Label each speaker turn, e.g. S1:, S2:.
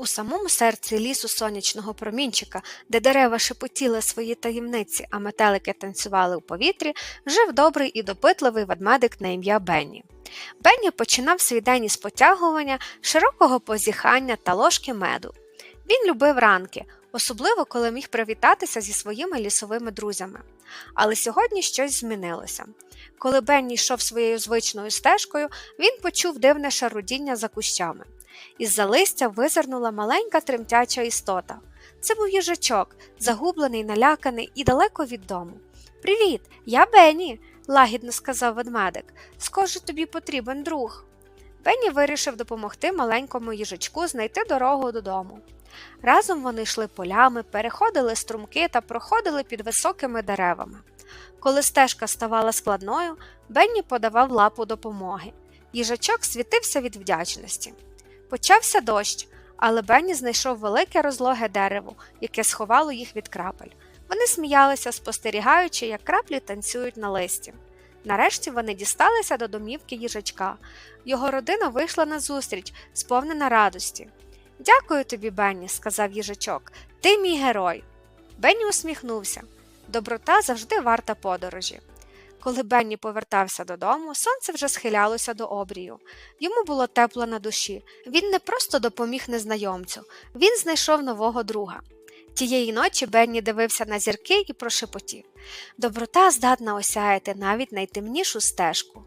S1: У самому серці лісу сонячного промінчика, де дерева шепотіли свої таємниці, а метелики танцювали у повітрі, жив добрий і допитливий ведмедик на ім'я Бенні. Бенні починав свій день із потягування, широкого позіхання та ложки меду. Він любив ранки, особливо коли міг привітатися зі своїми лісовими друзями. Але сьогодні щось змінилося. Коли Бенні йшов своєю звичною стежкою, він почув дивне шарудіння за кущами. Із-за листя визирнула маленька тремтяча істота. Це був їжачок, загублений, наляканий і далеко від дому. Привіт, я Бенні, лагідно сказав ведмедик. Схоже, тобі потрібен друг. Бенні вирішив допомогти маленькому їжачку знайти дорогу додому. Разом вони йшли полями, переходили струмки та проходили під високими деревами. Коли стежка ставала складною, Бенні подавав лапу допомоги. Їжачок світився від вдячності. Почався дощ, але Бенні знайшов велике розлоге дерево, яке сховало їх від крапель. Вони сміялися, спостерігаючи, як краплі танцюють на листі. Нарешті вони дісталися до домівки їжачка. Його родина вийшла на зустріч, сповнена радості. Дякую тобі, Бенні, сказав їжачок. Ти мій герой. Бенні усміхнувся. Доброта завжди варта подорожі. Коли Бенні повертався додому, сонце вже схилялося до обрію. Йому було тепло на душі. Він не просто допоміг незнайомцю, він знайшов нового друга. Тієї ночі Бенні дивився на зірки і прошепотів Доброта здатна осяяти навіть найтемнішу стежку.